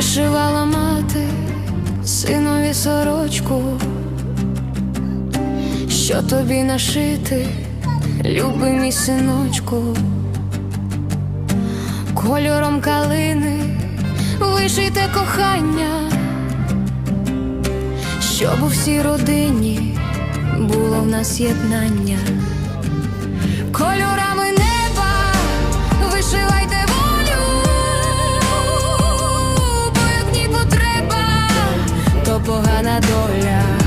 вишивала мати синові сорочку, що тобі нашити, любий мій синочку, кольором калини вишите кохання, щоб у всій родині було в нас єднання. доля.